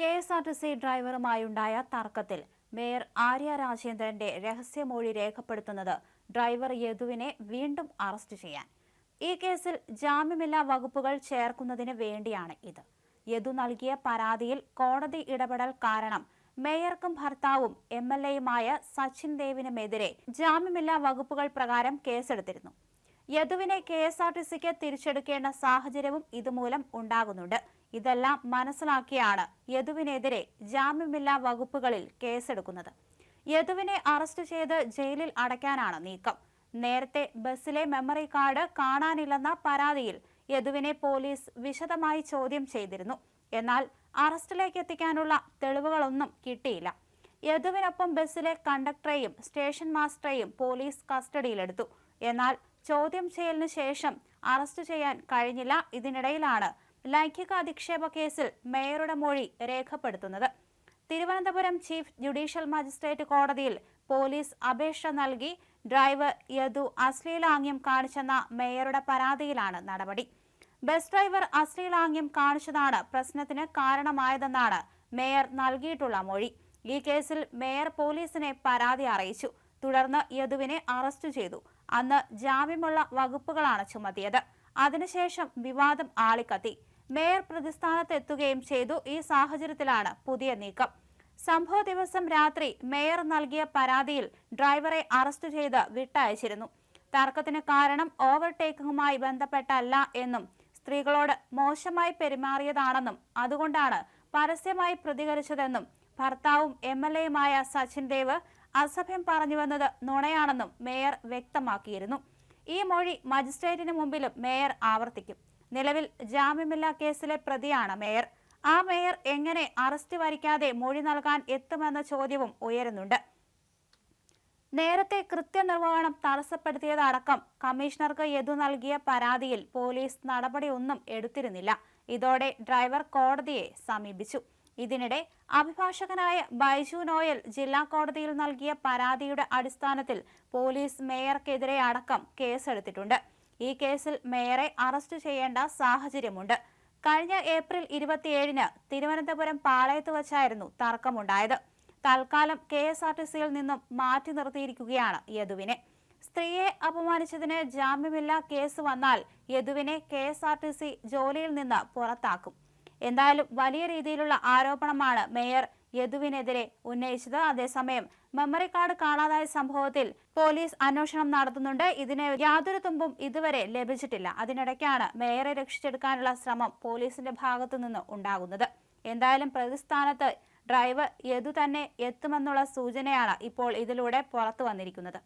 K S R T C ഡ്രൈവറുമായുണ്ടായ തർക്കത്തിൽ mayor Arya രാജേന്ദ്രന്റെ രഹസ്യമൊഴി രേഖപ്പെടുത്തുന്നത് ഡ്രൈവർ യദുവിനെ വീണ്ടും അറസ്റ്റ് ചെയ്യാൻ. ഈ കേസിൽ ജാമ്യമില്ലാ വകുപ്പുകൾ ചേർക്കുന്നതിന് വേണ്ടിയാണ് ഇത്. യദു നൽകിയ പരാതിയിൽ കോടതി ഇടപെടൽ കാരണം മേയർക്കും ഭർത്താവും എം എൽ എയുമായ സച്ചിൻ ദേവിനുമെതിരെ ജാമ്യമില്ലാ വകുപ്പുകൾ പ്രകാരം കേസെടുത്തിരുന്നു. യദുവിനെ കെ എസ് ആർ ടി സിക്ക് തിരിച്ചെടുക്കേണ്ട സാഹചര്യവും ഇതുമൂലം ഉണ്ടാകുന്നുണ്ട്. ഇതെല്ലാം മനസ്സിലാക്കിയാണ് യദുവിനെതിരെ ജാമ്യമില്ലാ വകുപ്പുകളിൽ കേസെടുക്കുന്നത്. യദുവിനെ അറസ്റ്റ് ചെയ്ത് ജയിലിൽ അടയ്ക്കാനാണ് നീക്കം. നേരത്തെ ബസ്സിലെ മെമ്മറി കാർഡ് കാണാനില്ലെന്ന പരാതിയിൽ യദുവിനെ പോലീസ് വിശദമായി ചോദ്യം ചെയ്തിരുന്നു. എന്നാൽ അറസ്റ്റിലേക്ക് എത്തിക്കാനുള്ള തെളിവുകളൊന്നും കിട്ടിയില്ല. യദുവിനൊപ്പം ബസ്സിലെ കണ്ടക്ടറെയും സ്റ്റേഷൻ മാസ്റ്ററെയും പോലീസ് കസ്റ്റഡിയിലെടുത്തു. എന്നാൽ ചോദ്യം ചെയ്യലിന് ശേഷം അറസ്റ്റ് ചെയ്യാൻ കഴിഞ്ഞില്ല. ഇതിനിടയിലാണ് ലൈംഗിക അധിക്ഷേപ കേസിൽ മേയറുടെ മൊഴി രേഖപ്പെടുത്തുന്നത്. തിരുവനന്തപുരം ചീഫ് ജുഡീഷ്യൽ മജിസ്ട്രേറ്റ് കോടതിയിൽ പോലീസ് അപേക്ഷ നൽകി ഡ്രൈവർ യദു അശ്ലീലാംഗ്യം കാണിച്ചെന്ന മേയറുടെ പരാതിയിലാണ് നടപടി. ബസ് ഡ്രൈവർ അശ്ലീലാംഗ്യം കാണിച്ചതാണ് പ്രശ്നത്തിന് കാരണമായതെന്നാണ് മേയർ നൽകിയിട്ടുള്ള മൊഴി. ഈ കേസിൽ മേയർ പോലീസിനെ പരാതി അറിയിച്ചു. തുടർന്ന് യദുവിനെ അറസ്റ്റ് ചെയ്തു. അന്ന് ജാമ്യമുള്ള വകുപ്പുകളാണ് ചുമത്തിയത്. അതിനുശേഷം വിവാദം ആളിക്കത്തി. മേയർ പ്രതിസ്ഥാനത്തെത്തുകയും ചെയ്തു. ഈ സാഹചര്യത്തിലാണ് പുതിയ നീക്കം. സംഭവ ദിവസം രാത്രി മേയർ നൽകിയ പരാതിയിൽ ഡ്രൈവറെ അറസ്റ്റ് ചെയ്ത് വിട്ടയച്ചിരുന്നു. തർക്കത്തിന് കാരണം ഓവർടേക്കിംഗുമായി ബന്ധപ്പെട്ടല്ല എന്നും സ്ത്രീകളോട് മോശമായി പെരുമാറിയതാണെന്നും അതുകൊണ്ടാണ് പരസ്യമായി പ്രതികരിച്ചതെന്നും ഭർത്താവും എം എൽ എയുമായ സച്ചിൻ ദേവ് അസഭ്യം പറഞ്ഞുവെന്നത് നുണയാണെന്നും മേയർ വ്യക്തമാക്കിയിരുന്നു. ഈ മൊഴി മജിസ്ട്രേറ്റിന് മുമ്പിലും മേയർ ആവർത്തിക്കും. നിലവിൽ ജാമ്യമില്ലാ കേസിലെ പ്രതിയാണ് മേയർ. ആ മേയർ എങ്ങനെ അറസ്റ്റ് വരിക്കാതെ മൊഴി നൽകാൻ എത്തുമെന്ന ചോദ്യവും ഉയരുന്നുണ്ട്. നേരത്തെ കൃത്യനിർവഹണം തടസ്സപ്പെടുത്തിയതടക്കം കമ്മീഷണർക്ക് യദു നൽകിയ പരാതിയിൽ പോലീസ് നടപടിയൊന്നും എടുത്തിരുന്നില്ല. ഇതോടെ ഡ്രൈവർ കോടതിയെ സമീപിച്ചു. ഇതിനിടെ അഭിഭാഷകനായ ബൈജു നോയൽ ജില്ലാ കോടതിയിൽ നൽകിയ പരാതിയുടെ അടിസ്ഥാനത്തിൽ പോലീസ് മേയർക്കെതിരെ അടക്കം കേസെടുത്തിട്ടുണ്ട്. ഈ കേസിൽ മേയറെ അറസ്റ്റ് ചെയ്യേണ്ട സാഹചര്യമുണ്ട്. കഴിഞ്ഞ ഏപ്രിൽ ഇരുപത്തിയേഴിന് തിരുവനന്തപുരം പാളയത്ത് വച്ചായിരുന്നു തർക്കമുണ്ടായത്. തൽക്കാലം കെ എസ് ആർ ടി സിയിൽ നിന്നും മാറ്റി നിർത്തിയിരിക്കുകയാണ് യദുവിനെ. സ്ത്രീയെ അപമാനിച്ചതിന് ജാമ്യമില്ലാ കേസ് വന്നാൽ യദുവിനെ K S R T C ജോലിയിൽ നിന്ന് പുറത്താക്കും. എന്തായാലും വലിയ രീതിയിലുള്ള ആരോപണമാണ് മേയർ യദുവിനെതിരെ ഉന്നയിച്ചത്. അതേസമയം മെമ്മറി കാർഡ് കാണാതായ സംഭവത്തിൽ പോലീസ് അന്വേഷണം നടത്തുന്നുണ്ട്. ഇതിന് യാതൊരു തുമ്പും ഇതുവരെ ലഭിച്ചിട്ടില്ല. അതിനിടയ്ക്കാണ് മേയറെ രക്ഷിച്ചെടുക്കാനുള്ള ശ്രമം പോലീസിന്റെ ഭാഗത്തു നിന്ന് ഉണ്ടാകുന്നത്. എന്തായാലും പ്രതിസ്ഥാനത്ത് ഡ്രൈവർ യദു തന്നെ എത്തുമെന്നുള്ള സൂചനയാണ് ഇപ്പോൾ ഇതിലൂടെ പുറത്തു വന്നിരിക്കുന്നത്.